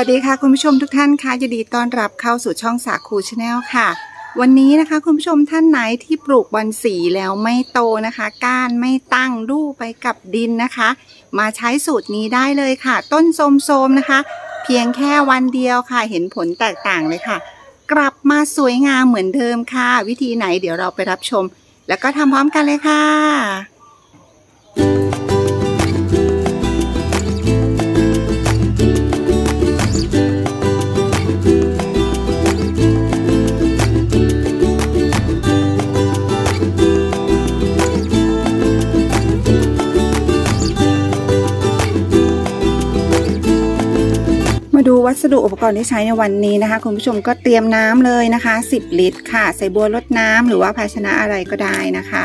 วัสดีค่ะคุณผู้ชมทุกท่านค่ะยินดีต้อนรับเข้าสู่ช่องสาคูชาแนลค่ะ วันนี้นะคะคุณผู้ชมท่านไหนที่ปลูกบอนสีแล้วไม่โตนะคะ ก้านไม่ตั้งรูปไปกับดินนะคะ มาใช้สูตรนี้ได้เลยค่ะ ต้นโสมๆนะคะ เพียงแค่วันเดียวค่ะ เห็นผลแตกต่างเลยค่ะ กลับมาสวยงามเหมือนเดิมค่ะ วิธีไหนเดี๋ยวเราไปรับชม แล้วก็ทำพร้อมกันเลยค่ะ วัสดุอุปกรณ์ที่ใช้ในวันนี้นะคะ คุณผู้ชมก็เตรียมน้ำเลยนะคะ 10 ลิตรค่ะ ใส่บัวรดน้ำหรือว่าภาชนะอะไรก็ได้นะคะ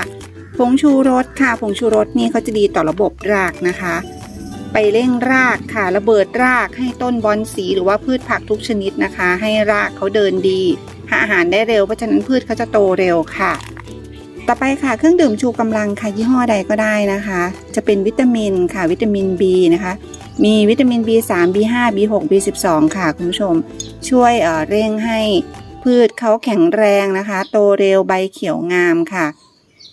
ผงชูรสค่ะผงชูรสนี่เขาจะดีต่อระบบรากนะคะ ไปเร่งรากค่ะระเบิดรากให้ต้นบอนสีหรือว่าพืชผักทุกชนิดนะคะ ให้รากเขาเดินดีหาอาหารได้เร็วเพราะฉะนั้นพืชเขาจะโตเร็วค่ะ ต่อไปค่ะเครื่องดื่มชูกำลังค่ะยี่ห้อใดก็ได้นะคะ จะเป็นวิตามินค่ะวิตามิน B นะคะ มีวิตามิน B3 B5 B6 B12 ค่ะคุณผู้ชม ช่วยเเร่งให้พืชเขาแข็งแรงนะคะ โตเร็วใบเขียวงามค่ะ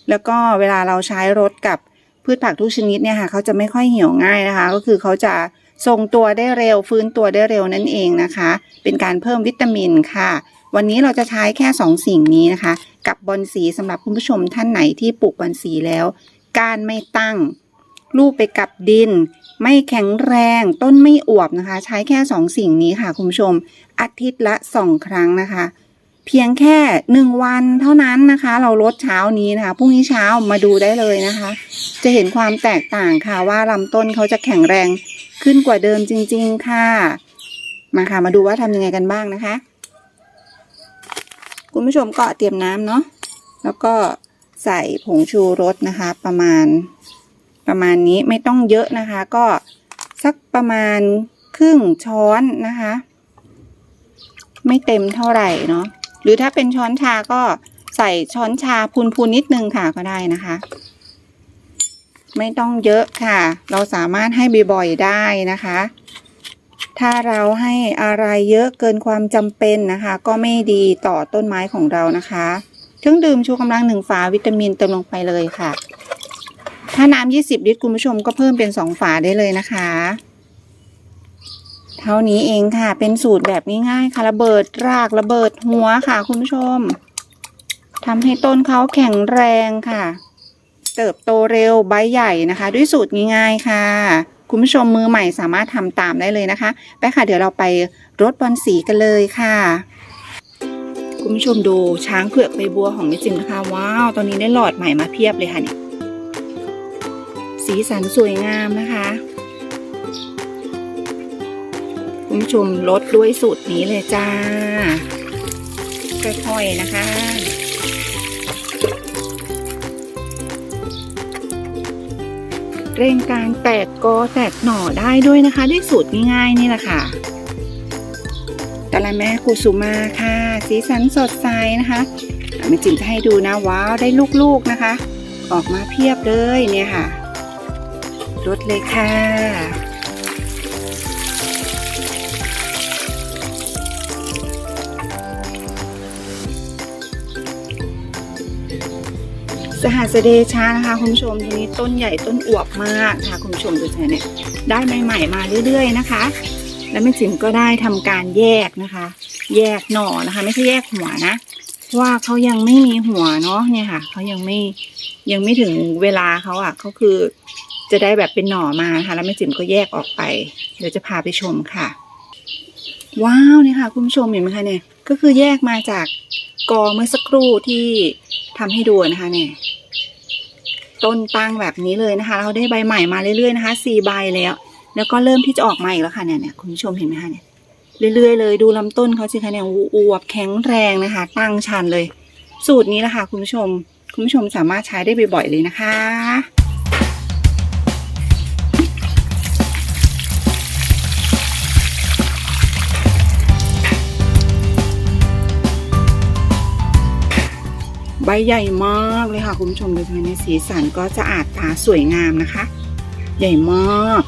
แล้วก็เวลาเราใช้รถกับพืชผักทุกชนิดเนี่ยค่ะเขาจะไม่ค่อยเหี่ยวง่ายนะคะ ก็คือเขาจะทรงตัวได้เร็วฟื้นตัวได้เร็วนั่นเองนะคะ เป็นการเพิ่มวิตามินค่ะ วันนี้เราจะใช้แค่ 2 สิ่งนี้นะคะ กับบอนสีสำหรับคุณผู้ชมท่านไหนที่ปลูกบอนสีแล้วก้านไม่ตั้ง ลูกไปกับดิน ไม่แข็งแรง ต้นไม่อวบนะคะ ใช้แค่ 2 สิ่งนี้ค่ะคุณผู้ชม อาทิตย์ละ 2 ครั้งนะคะ เพียงแค่ 1 วันเท่านั้นนะคะ เราลดเช้านี้นะคะพรุ่งนี้เช้ามาดูได้เลยนะคะ จะเห็นความแตกต่างค่ะว่าลำต้นเขาจะแข็งแรงขึ้นกว่าเดิมจริง ๆ ค่ะ มาค่ะ มาดูว่าทำยังไงกันบ้างนะคะ คุณผู้ชมก็เตรียมน้ำเนาะแล้วก็ใส่ผงชูรสนะคะ ประมาณ ประมาณนี้ไม่ต้องเยอะนะคะ ก็สักประมาณครึ่งช้อนนะคะ ไม่เต็มเท่าไหร่เนาะหรือถ้าเป็นช้อนชาก็ใส่ช้อนชาพูนๆนิดนึงค่ะก็ได้นะคะ ไม่ต้องเยอะค่ะ เราสามารถให้บ่อยๆได้นะคะ ถ้าเราให้อะไรเยอะเกินความจำเป็นนะคะ ก็ไม่ดีต่อต้นไม้ของเรานะคะ เครื่องดื่มชูกำลังหนึ่งฝาวิตามินเติมลงไปเลยค่ะ ถ้าน้ำ20ลิตรคุณผู้ชมก็เพิ่มเป็น2ฝาได้เลยนะคะ เท่านี้เองค่ะ เป็นสูตรแบบง่ายๆค่ะระเบิดรากระเบิดหัวค่ะ คุณผู้ชมทำให้ต้นเขาแข็งแรงค่ะ เติบโตเร็วใบใหญ่นะคะ ด้วยสูตรง่ายๆค่ะ คุณผู้ชมมือใหม่สามารถทำตามได้เลยนะคะ ไปค่ะเดี๋ยวเราไปรดบอลสีกันเลยค่ะคุณผู้ชมดูช้างเผือกใบบัวของแม่จิมนะคะ ว้าว ตอนนี้ได้หลอดใหม่มาเพียบเลยค่ะเนี่ย สีสันสวยงามนะคะคุณผู้ชมลดด้วยสูตรนี้เลยจ้า ค่อยๆนะคะเร่งการแตกกอแตกหน่อได้ด้วยนะคะ ด้วยสูตรง่ายๆนี่แหละค่ะกะละแม่กุสุมาค่ะ สีสันสดใสนะคะอะแม่จิ๋มจะให้ดูนะว้าวได้ลูกๆนะคะ ออกมาเพียบเลยเนี่ยค่ะ รถเลยค่ะ สหัสเดชานะคะคุณผู้ชมทีนี้ต้นใหญ่ต้นอวบมากค่ะคุณผู้ชมดูเถอเนี่ยได้ใหม่ๆมาเรื่อยๆนะคะ แล้วแม่จิ๋มก็ได้ทำการแยกนะคะ แยกหน่อนะคะ ไม่ใช่แยกหัวนะเพราะว่าเขายังไม่มีหัวเนาะเนี่ยค่ะเขายังไม่ยังไม่ถึงเวลาเขาอะเขาคือ จะได้แบบเป็นหน่อมานะคะแล้วแม่จิ๋มก็แยกออกไป เดี๋ยวจะพาไปชมค่ะ ว้าวนี่ค่ะ คุณผู้ชมเห็นไหมคะเนี่ย ก็คือแยกมาจากกอเมื่อสักครู่ที่ทำให้ดูนะคะเนี่ยต้นตั้งแบบนี้เลยนะคะ เราได้ใบใหม่มาเรื่อยๆนะคะสี่ใบแล้ว แล้วก็เริ่มที่จะออกมาอีกแล้วค่ะเนี่ยเนี่ยคุณผู้ชมเห็นไหมคะเนี่ยเรื่อยๆเลยดูลำต้นเขาสิคะเนี่ยอวบแข็งแรงนะคะ ตั้งชันเลย สูตรนี้แหละค่ะคุณผู้ชม คุณผู้ชมสามารถใช้ได้บ่อยๆเลยนะคะ บใหญ่มากเลยค่ะคุณผู้ชมดูภายในสีสันก็จะอาดตาสวยงามนะคะ ใหญ่มาก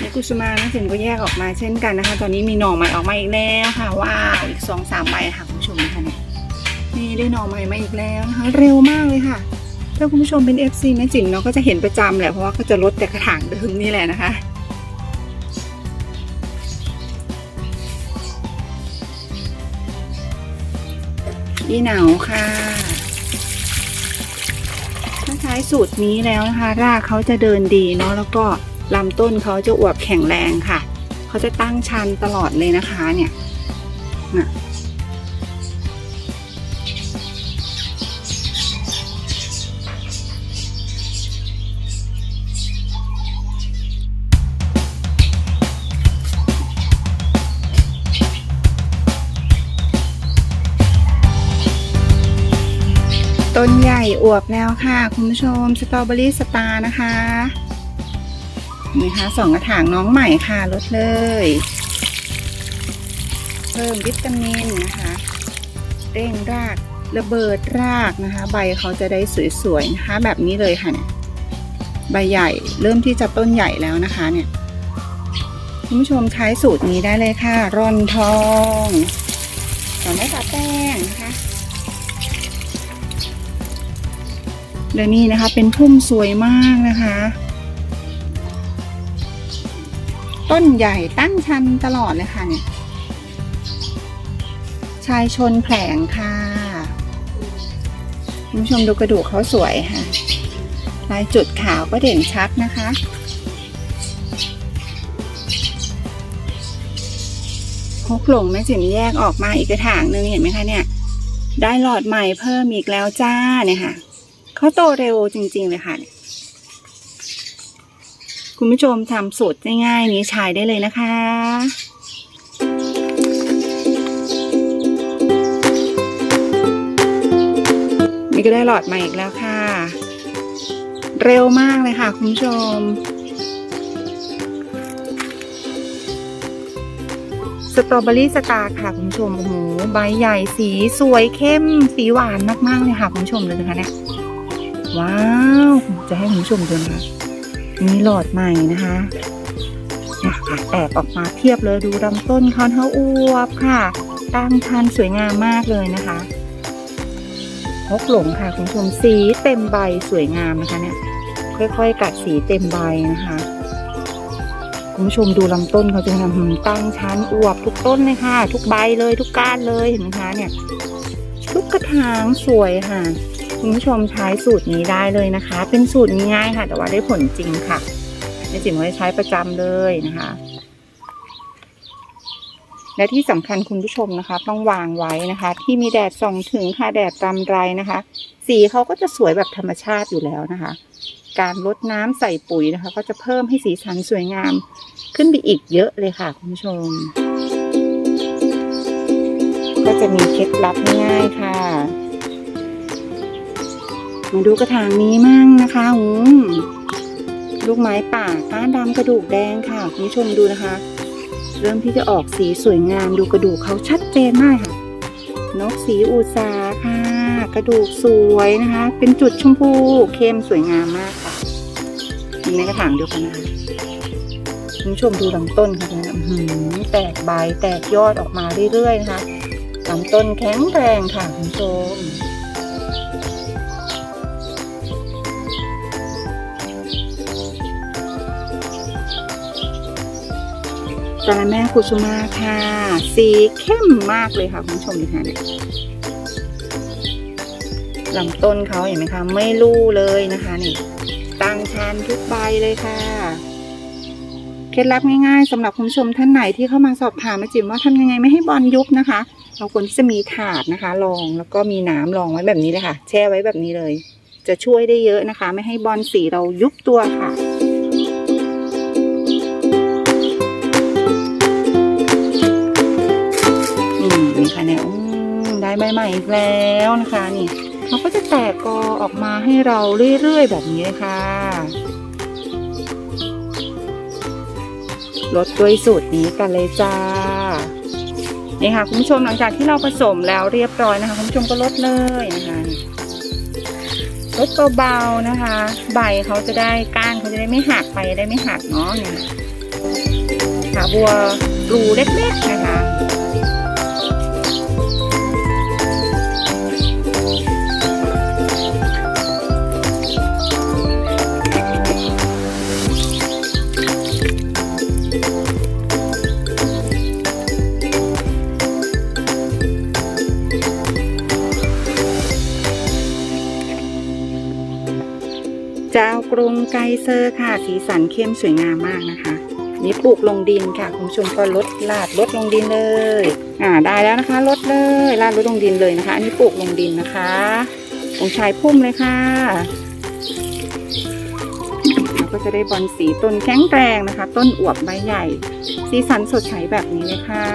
ในกุสุมานะสินก็แยกออกมาเช่นกันนะคะ ตอนนี้มีหน่อใหม่ออกมาอีกแล้วค่ะว้าวอีกสองสามใบค่ะคุณผู้ชมนะคะเนี่ยนี่ได้หน่อใหม่มาอีกแล้วนะคะ เร็วมากเลยค่ะถ้าคุณผู้ชมเป็น FC แม่จิ๋มเนาะก็จะเห็นประจำแหละเพราะว่าก็จะลดแต่กระถางเดิมนี่แหละนะคะ อีเหนาค่ะถ้าใช้สูตรนี้แล้วนะคะ รากเขาจะเดินดีเนาะแล้วก็ลำต้นเขาจะอวบแข็งแรงค่ะ เขาจะตั้งชันตลอดเลยนะคะเนี่ยน่ะ ต้นใหญ่อวบแล้วค่ะ คุณผู้ชมสตรอเบอรี่สตาร์นะคะ นี่ค่ะสองกระถางน้องใหม่ค่ะลดเลย เพิ่มวิตามินนะคะ เร่งรากระเบิดรากนะคะ ใบเขาจะได้สวยๆนะคะ แบบนี้เลยค่ะเนี่ยใบใหญ่เริ่มที่จะต้นใหญ่แล้วนะคะเนี่ยคุณผู้ชมใช้สูตรนี้ได้เลยค่ะ ร่อนทองต่อไม้ตาแป้งนะคะ และนี่นะคะเป็นพุ่มสวยมากนะคะ ต้นใหญ่ตั้งชันตลอดเลยค่ะเนี่ยชายชนแผลงค่ะคุณผู้ชมดูกระดูกเขาสวยค่ะลายจุดขาวก็เด่นชัดนะคะฮกหลงแม่จิ๋มแยกออกมาอีกกระถางหนึ่งเห็นไหมคะเนี่ย ได้หลอดใหม่เพิ่มอีกแล้วจ้าเนี่ยค่ะ เขาโตเร็วจริง ๆ เลยค่ะ คุณผู้ชมทำสูตรง่ายๆนี้ใช้ได้เลยนะคะนี่ก็ได้หลอดใหม่อีกแล้วค่ะ เร็วมากเลยค่ะ คุณผู้ชม สตรอเบอรี่สตาร์ค่ะ คุณผู้ชม โอ้โห ใบใหญ่สีสวยเข้มสีหวานมาก ๆ เลยค่ะ คุณผู้ชมเลยนะคะเนี่ย ว้าว จะให้คุณผู้ชมดูนะคะมีหลอดใหม่นะคะแตกออกมาเทียบเลยดูลำต้นเขาเท่าอวบค่ะตั้งชันสวยงามมากเลยนะคะฮกหลงค่ะคุณผู้ชมสีเต็มใบสวยงามนะคะเนี่ยค่อยๆ กัดสีเต็มใบนะคะคุณผู้ชมดูลำต้นเขาจะทำตั้งชั้นอวบทุกต้นเลยค่ะ ทุกใบเลยทุกก้านเลยเห็นไหมคะเนี่ย ทุกกระถางสวยค่ะ คุณผู้ชมใช้สูตรนี้ได้เลยนะคะ เป็นสูตรง่ายค่ะ แต่ว่าได้ผลจริงค่ะในจิ๋มไว้ใช้ประจำเลยนะคะ และที่สำคัญคุณผู้ชมนะคะ ต้องวางไว้นะคะ ที่มีแดดส่องถึงค่ะแดดรำไรนะคะ สีเขาก็จะสวยแบบธรรมชาติอยู่แล้วนะคะ การลดน้ำใส่ปุ๋ยนะคะ ก็จะเพิ่มให้สีสันสวยงามขึ้นไปอีกเยอะเลยค่ะคุณผู้ชม ก็จะมีเคล็ดลับง่ายๆค่ะ มาดูกระถางนี้มั่งนะคะอืมลูกไม้ป่าก้านดำกระดูกแดงค่ะคุณผู้ชมดูนะคะ เริ่มที่จะออกสีสวยงามดูกระดูกเขาชัดเจนมากค่ะ นกสีอูซาค่ะ กระดูกสวยนะคะ เป็นจุดชมพูเข้มสวยงามมากค่ะอยู่ในกระถางเดียวกันนะคะคุณผู้ชมดูลำต้นค่ะเลยหือแตกใบแตกยอดออกมาเรื่อยๆนะคะลำต้นแข็งแรงค่ะคุณผู้ชม สาระแม่คุชุมาค่ะ สีเข้มมากเลยค่ะคุณผู้ชมดูค่ะเนี่ยลำต้นเขาเห็นไหมคะ ไม่ลู่เลยนะคะนี่ตั้งชันทุกใบเลยค่ะ เคล็ดลับง่ายๆสำหรับคุณผู้ชมท่านไหนที่เข้ามาสอบถามมาจิ๋มว่าทำยังไงไม่ให้บอลยุบนะคะ เราควรที่จะมีถาดนะคะรองแล้วก็มีน้ำรองไว้แบบนี้เลยค่ะ แช่ไว้แบบนี้เลย จะช่วยได้เยอะนะคะ ไม่ให้บอลสีเรายุบตัวค่ะ ใบใหม่อีกแล้วนะคะนี่เขาก็จะแตกกอออกมาให้เราเรื่อยๆแบบนี้ค่ะลดด้วยสูตรนี้กันเลยจ้านี่ค่ะคุณผู้ชมหลังจากที่เราผสมแล้วเรียบร้อยนะคะคุณผู้ชมก็ลดเลยนะคะลดเบาๆนะคะ ใบเขาจะได้ก้านเขาจะได้ไม่หักไปได้ไม่หักเนาะเนี่ยขาบัวรูเล็กๆนะคะ เจ้ากรุงไกเซอร์ค่ะ สีสันเข้มสวยงามมากนะคะ นี่ปลูกลงดินค่ะ คุณผู้ชมก็ลดลาดลดลงดินเลย อ่าได้แล้วนะคะลดเลยลาดลดลงดินเลยนะคะ อันนี้ปลูกลงดินนะคะองชายพุ่มเลยค่ะเราก็จะได้บอลสีต้นแข็งแรงนะคะ ต้นอวบใบใหญ่ สีสันสดใสแบบนี้เลยค่ะ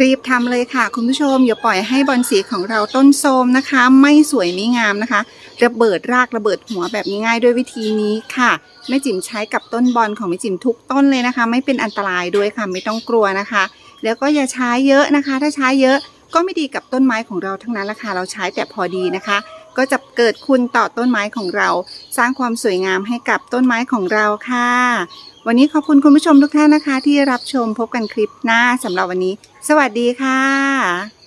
รีบทำเลยค่ะ คุณผู้ชมอย่าปล่อยให้บอลสีของเราต้นโทรมนะคะ ไม่สวยไม่งามนะคะ ระเบิดรากระเบิดหัวแบบง่ายๆด้วยวิธีนี้ค่ะแม่จิ๋มใช้กับต้นบอลของแม่จิ๋มทุกต้นเลยนะคะ ไม่เป็นอันตรายด้วยค่ะไม่ต้องกลัวนะคะ แล้วก็อย่าใช้เยอะนะคะ ถ้าใช้เยอะก็ไม่ดีกับต้นไม้ของเราทั้งนั้นละค่ะเราใช้แต่พอดีนะคะ ก็จะเกิดคุณต่อต้นไม้ของเรา สร้างความสวยงามให้กับต้นไม้ของเราค่ะ วันนี้ขอบคุณคุณผู้ชมทุกท่านนะคะ ที่รับชมพบกันคลิปหน้าสำหรับวันนี้ สวัสดีค่ะ